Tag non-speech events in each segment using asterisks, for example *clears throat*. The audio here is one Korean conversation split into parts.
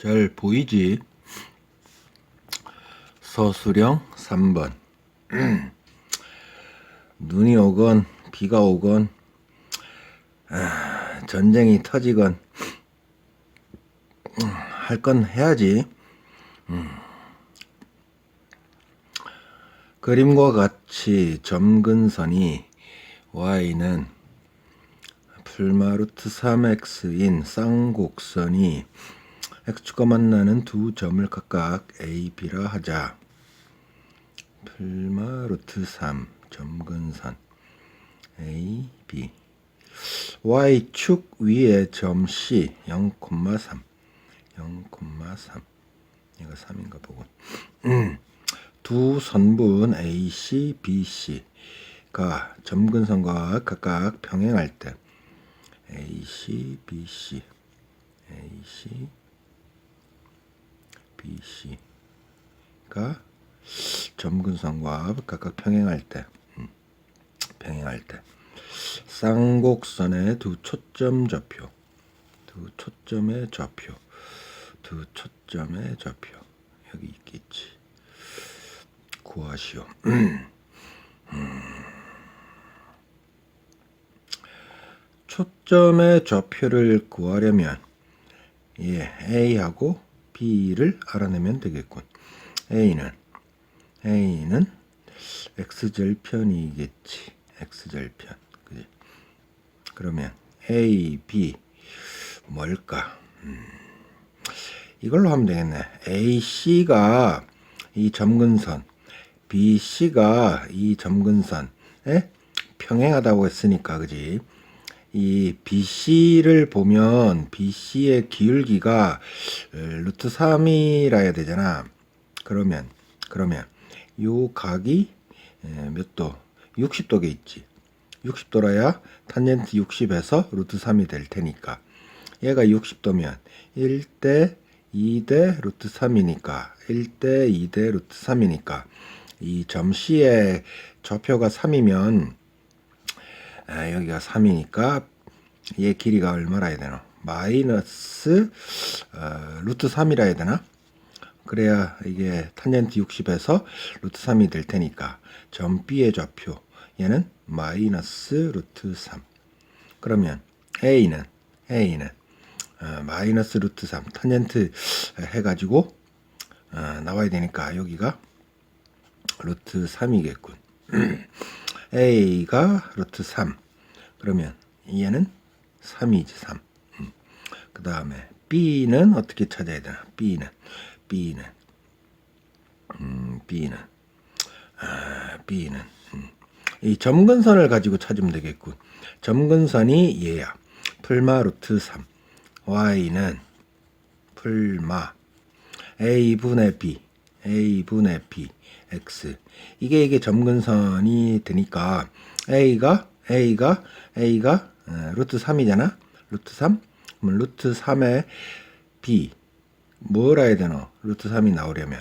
잘 보이지? 서수령 3번. *clears throat* 눈이 오건 비가 오건 아, 전쟁이 터지건 할 건 해야지. 음. 그림과 같이 점근선이 y는 풀마루트 3x인 쌍곡선이 x축과 만나는 두 점을 각각 a, b라 하자. 풀마루트 3 점근선 a, b. Y축 위에 점 c 0,3 0,3 얘가 3인가 보군. 두 선분 AC, BC가 점근선과 각각 평행할 때 AC, BC, AC, BC가 점근선과 각각 평행할 때 음, 평행할 때. 쌍곡선의 두 초점 좌표. 두 초점의 좌표. 두 초점의 좌표. 여기 있겠지. 구하시오. *clears throat* 초점의 좌표를 구하려면 예, A하고 B를 알아내면 되겠군. A는 A는 x절편이겠지. x절편. 그지? 그러면 A, B 뭘까? 음, 이걸로 하면 되겠네. AC가 이 점근선, BC가 이 점근선에 평행하다고 했으니까, 그지? 이 BC를 보면 BC의 기울기가 루트 3이라 해야 되잖아. 그러면, 그러면, 요 각이 몇 도? 60도게 있지. 60도라야 탄젠트 60에서 루트 3이 될 테니까. 얘가 60도면 1대 2대 루트 3이니까 1대 2대 루트 3이니까 이 점 C의 좌표가 3이면 아, 여기가 3이니까 얘 길이가 얼마라 해야 되나? 마이너스 어, 루트 3이라 해야 되나? 그래야 이게 탄젠트 60에서 루트 3이 될 테니까 점 B의 좌표 얘는 마이너스 루트 3 그러면 A는 A는 어, 마이너스 루트 3 탄젠트 해가지고 어, 나와야 되니까 여기가 루트 3이겠군 *clears throat* A가 루트 3 그러면 얘는 3이지 3 음. 그 다음에 B는 어떻게 찾아야 되나? B는 B는 음, B는 아, B는 음. 이 점근선을 가지고 찾으면 되겠군 점근선이 얘야. 풀마 루트 3 y는 풀마. A분의 b a분의 b x. 이게 이게 점근선이 되니까 a가 a가 a가 어, 루트 3이잖아. 루트 3 그러면 루트 3의 b 뭐라 해야 되노? 루트 3이 나오려면.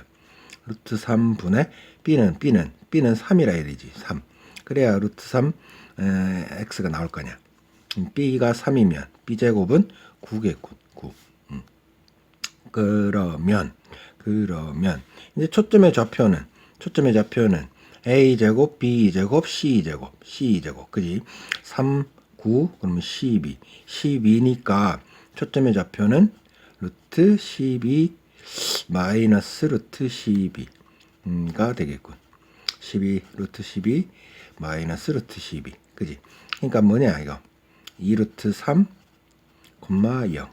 루트 3분의 b는 b는 b는 3이라 해야 되지 3 그래야 루트 3 에, x가 나올 거냐. 음, b가 3이면 b제곱은 9겠군 9 음. 그러면 그러면 이제 초점의 좌표는 초점의 좌표는 a 제곱 b 제곱 c 제곱 c 제곱. 그지? 3 9 그러면 12 12니까 초점의 좌표는 루트 12 마이너스 루트 12가 되겠군. 12 루트 12 마이너스 루트 12 그지? 그러니까 뭐냐 이거? 2 루트 3 콤마 0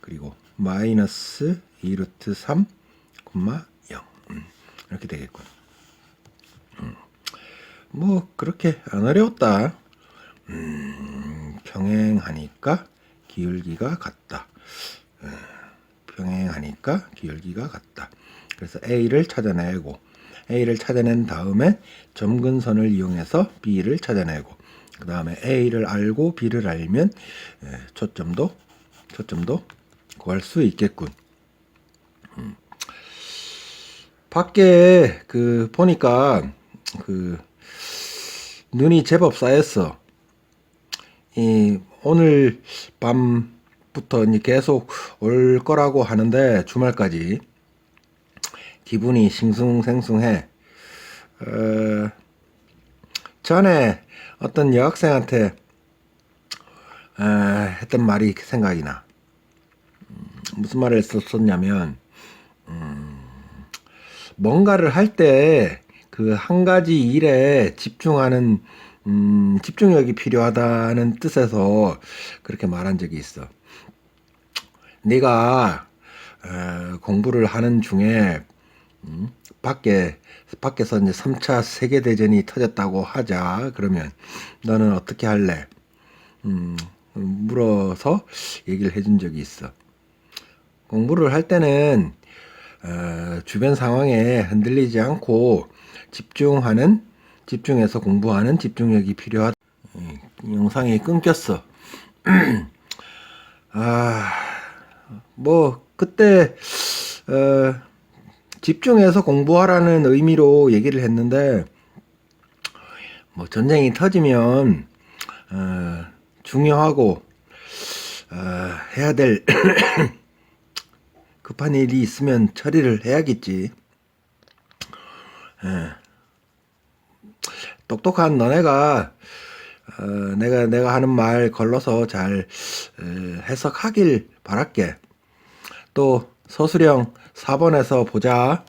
그리고 마이너스 2 루트 3 콤마 0 음, 이렇게 되겠군. 음, 뭐 그렇게 안 어려웠다. 음, 평행하니까 기울기가 같다. 음, 평행하니까 기울기가 같다. 그래서 A를 찾아내고 A를 찾아낸 다음에 점근선을 이용해서 B를 찾아내고 그 다음에 A를 알고 B를 알면 에, 초점도 초점도 구할 수 있겠군. 음. 밖에 그 보니까 그 눈이 제법 쌓였어. 이 오늘 밤 주말부터 이제 계속 올 거라고 하는데 주말까지 기분이 싱숭생숭해. 어, 전에 어떤 여학생한테 어, 했던 말이 생각이 나. 음, 무슨 말을 했었냐면 음, 뭔가를 할 때 그 한 가지 일에 집중하는 음, 집중력이 필요하다는 뜻에서 그렇게 말한 적이 있어. 네가 어, 공부를 하는 중에 음, 밖에 밖에서 이제 3차 세계 대전이 터졌다고 하자. 그러면 너는 어떻게 할래? 음, 물어서 얘기를 해준 적이 있어. 공부를 할 때는 어, 주변 상황에 흔들리지 않고 집중하는 집중해서 공부하는 집중력이 필요하다. 이 영상이 끊겼어. *clears throat* 아, 뭐 그때 어, 집중해서 공부하라는 의미로 얘기를 했는데 뭐 전쟁이 터지면 어, 중요하고 어, 해야 될 *clears throat* 급한 일이 있으면 처리를 해야겠지. 예. 똑똑한 너네가 어, 내가 내가 하는 말 걸러서 잘 어, 해석하길 바랄게. 또 서수령 4번에서 보자.